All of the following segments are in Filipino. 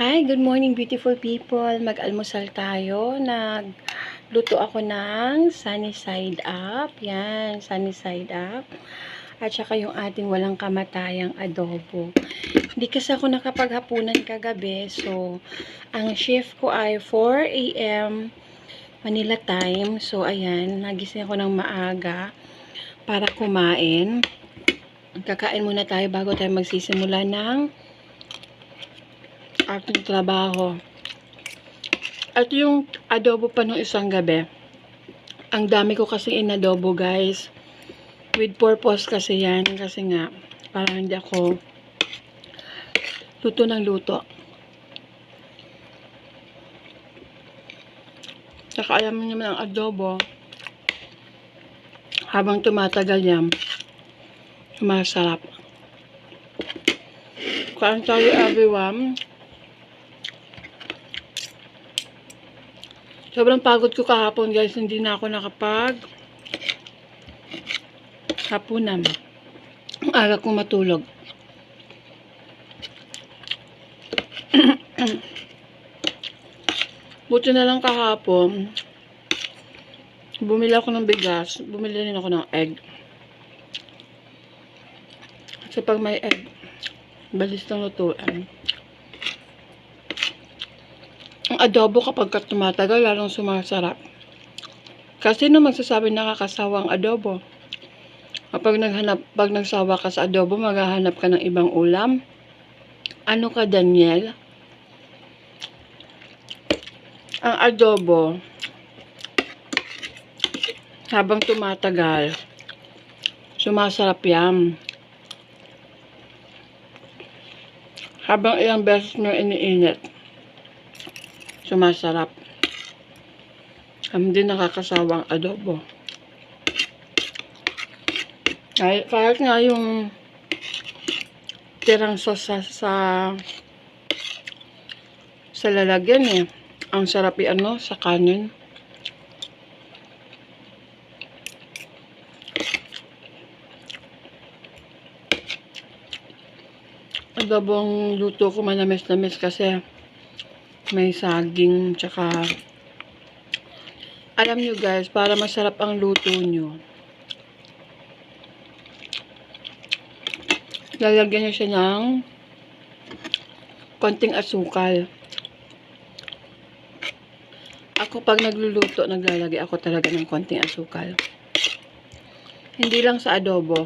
Hi, good morning beautiful people. Mag-almusal tayo. Nagluto ako ng sunny side up. Yan, sunny side up. At saka yung ating walang kamatayang adobo. Hindi kasi ako nakapaghapunan kagabi. So, ang shift ko ay 4 a.m. Manila time. So, ayan, nagising ako ng maaga para kumain. Kakain muna tayo bago tayo magsisimula ng aking trabaho. At yung adobo pa nung isang gabi. Ang dami ko kasi inadobo guys. With purpose kasi yan. Kasi nga, para hindi ako luto ng luto. Saka alam mo naman ang adobo. Habang tumatagal yan, sumasarap. Kain tayo everyone. Sobrang pagod ko kahapon guys, hindi na ako nakapag hapunan. Ang aga kong matulog. Buti na lang kahapon, bumili ako ng bigas, bumili rin ako ng egg. Kasi pag may egg, balis ng lutuan. Ang adobo kapag ka tumatagal, lalong sumasarap. Kasi no magsasabi nakakasawa ang adobo. Kapag naghanap, pag nagsawa ka sa adobo, maghahanap ka ng ibang ulam. Ano ka, Daniel? Ang adobo, habang tumatagal, sumasarap yan. Habang ilang beses nyo iniinit, sumasarap. Hindi nakakasawang adobo. Kahit, kahit nga yung tirang sauce sa, sa, sa lalagyan eh. Ang sarap ano, sa kanin. Adobong luto ko manamis-namis kasi may saging tsaka alam nyo guys, para masarap ang luto nyo lalagyan nyo siya ng konting asukal. Ako pag nagluluto naglalagay ako talaga ng konting asukal. Hindi lang sa adobo.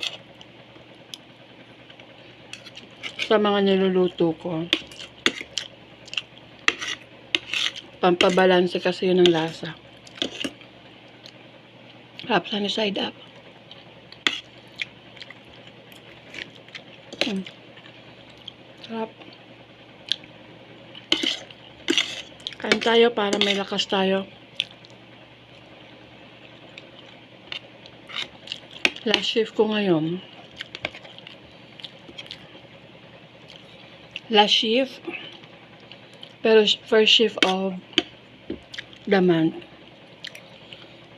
Sa mga niluluto ko pampabalanse kasi yun ng lasa. Harap sana side up. Hmm. Sarap. Kain tayo para may lakas tayo. Last shift ko ngayon. Last shift. Pero first shift of month.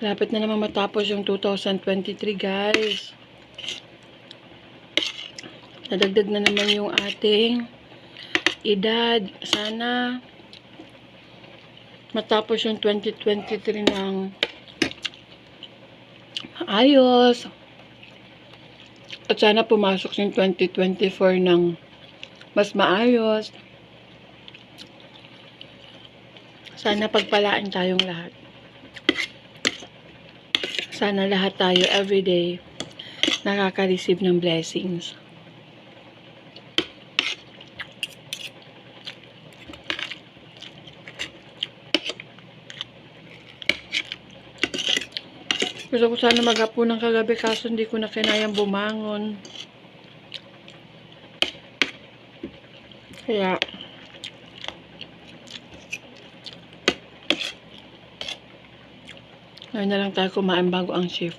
Lapit na naman matapos yung 2023, guys. Nadagdag na naman yung ating edad. Sana matapos yung 2023 ng ayos. At sana pumasok yung 2024 ng mas maayos. Sana pagpalaan tayong lahat. Sana lahat tayo everyday nakaka-receive ng blessings. Gusto ko sana maghapo ng kagabi kaso hindi ko na kinayang bumangon. Kaya, Ngayon na lang tayo kumain bago ang shift.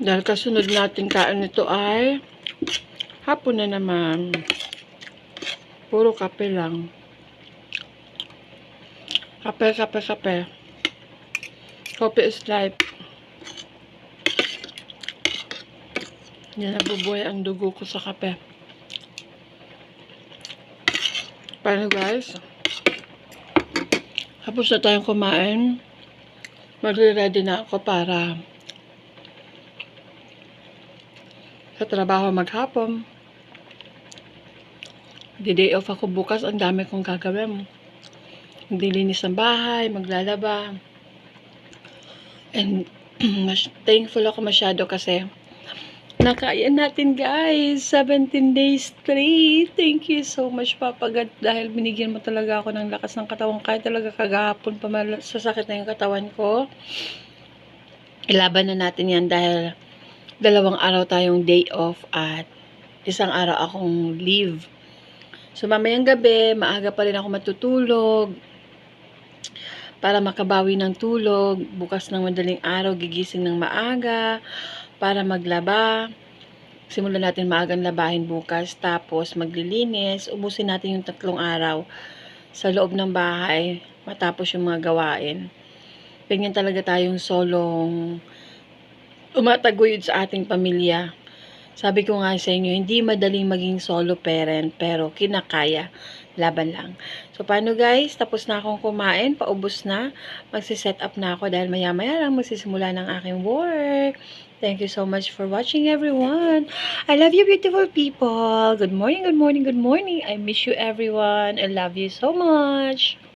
Dahil kasunod natin kain nito ay hapon na naman. Puro kape lang. Kape, kape, kape. Coffee is life. Yan, nabubuhay ang dugo ko sa kape. Paano guys? Tapos na tayong kumain. Magre-ready na ako para sa trabaho maghapon. Di-day off ako bukas. Ang dami kong gagawin. Maglilinis ng bahay, maglalaba. And mas thankful ako masyado kasi nakaya natin guys. 17 days straight. Thank you so much Papa God dahil binigyan mo talaga ako ng lakas ng katawan kahit talaga kagahapon pa sasakit na yung katawan ko. Ilaban na natin yan dahil dalawang araw tayong day off at isang araw akong leave. So mamayang gabi, maaga pa rin ako matutulog para makabawi ng tulog. Bukas ng madaling araw, gigising ng maaga para maglaba. Simulan natin maagang labahin bukas. Tapos maglilinis. Ubusin natin yung tatlong araw sa loob ng bahay matapos yung mga gawain. Ganyan talaga tayong solong umataguyod sa ating pamilya. Sabi ko nga sa inyo, hindi madaling maging solo parent, pero kinakaya. Laban lang. So, paano guys? Tapos na akong kumain. Paubos na. Magsiset up na ako dahil maya-maya lang magsisimula ng aking work. Thank you so much for watching everyone. I love you beautiful people. Good morning, good morning, good morning. I miss you everyone. I love you so much.